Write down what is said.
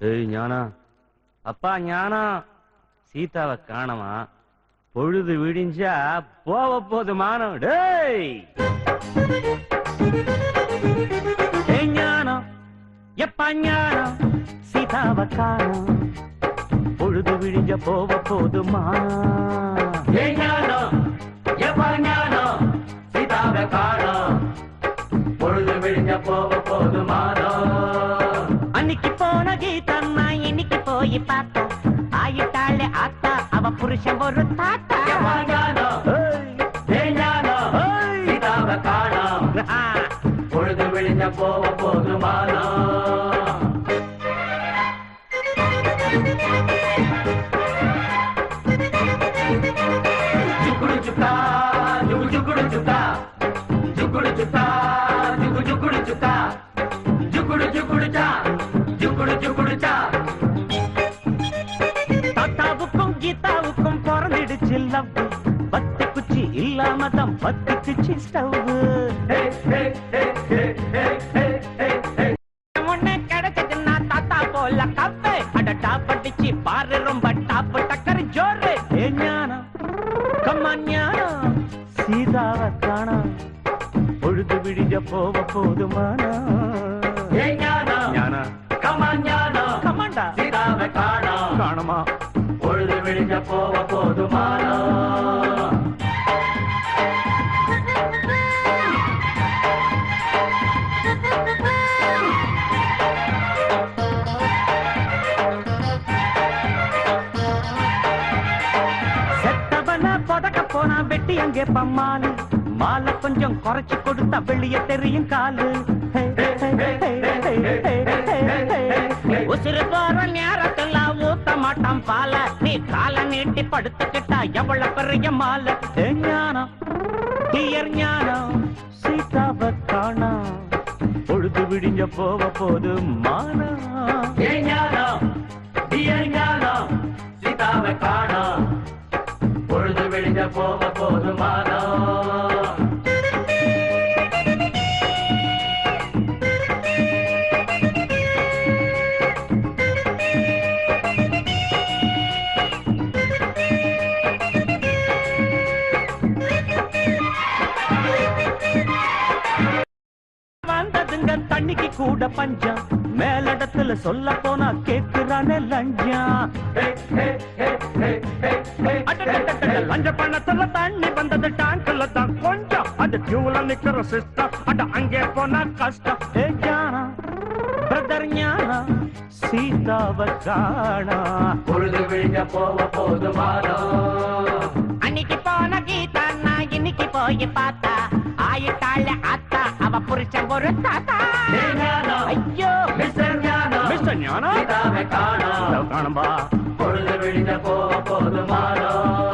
ஏய் ஞானா. அப்பா ஞானா. சீதாவை காணமா பொழுது விடிஞ்சா போவ போது மானம். டேய்! ஏய் ஞானம் எப்பா ஞானம் சீதாவை காணோம். பொழுது விடிஞ்ச போவ போது மானம். ஏ ஞானம் எப்ப ஞானம் சீதாவை காணோம். பொழுது விழிஞ்ச போவ போதுமானோ அன்னைக்கு போன கீதம்மா இன்னைக்கு போய் பார்த்தோம். ஆயிட்டாளே ஆத்தா அவ புருஷன் ஒரு தாத்தா. பொழுது விழுந்த போவ போதுமானோ. ஜுக்குடு சுக்கா ஜுக்குடு சுக்கா ஜுக்குடு சுக்கா ஜுக்கு ஜுக்குடு சுக்கா ஜுக்குடு குடிச்சு குடிச்சா? தாத்தாவுக்கும் கீதாவுக்கும் பிறந்துடுச்சு லவ் பத்து குச்சி இல்லாம தான் பத்து குச்சி ஸ்டவ் ஒண்ணு கிடைச்சதுன்னா தாத்தா போதுமானா? ஞானா ஞானம் கமாண்டா? சீதாவை காணோம். காணுமா? பொழுது விழிஞ்ச போக போதுமானோ? போனா வெட்டி அங்கே பம்மாலு மாலை கொஞ்சம் குறைச்சு கொடுத்தா வெளிய தெரியும் காலு. ஊத்த பால நீ கால நீட்டி படுத்துக்கிட்டா எவ்வளவு பெரிய மாலை? ஞானம் டியர் ஞானம் சீதாவ காணா பொழுது விடிஞ்ச போக போது மானா ஞானம் டியர் ஞானம் சீதாவ காணா பொழுது விடிஞ்ச போக போது மானா கூட பஞ்சம். மேலிடத்துல சொல்ல போனா கேட்கிறானே லஞ்சம். லஞ்ச பணத்துல தண்ணி வந்தது டேங்க்ல தான் கொஞ்சம். அது டியூல நிக்கிற சிஸ்டம் அட அங்கே போனா கஷ்டம். ஏ ஞானம் பிரதர் ஞானா சீதாவ காணா. பொழுது விழிஞ்ச போக போதுமானோ அன்னைக்கு போன கீதா நான் இன்னைக்கு போய் பார்த்தா. ஆயிட்டாள் அத்த புருஷன் ஒரு தாத்தா. ஐயோ. மிஸ்டர் ஞானம். மிஸ்டர் ஞானம்? காணோம். காணும்பா. பொழுது போக போதுமானோ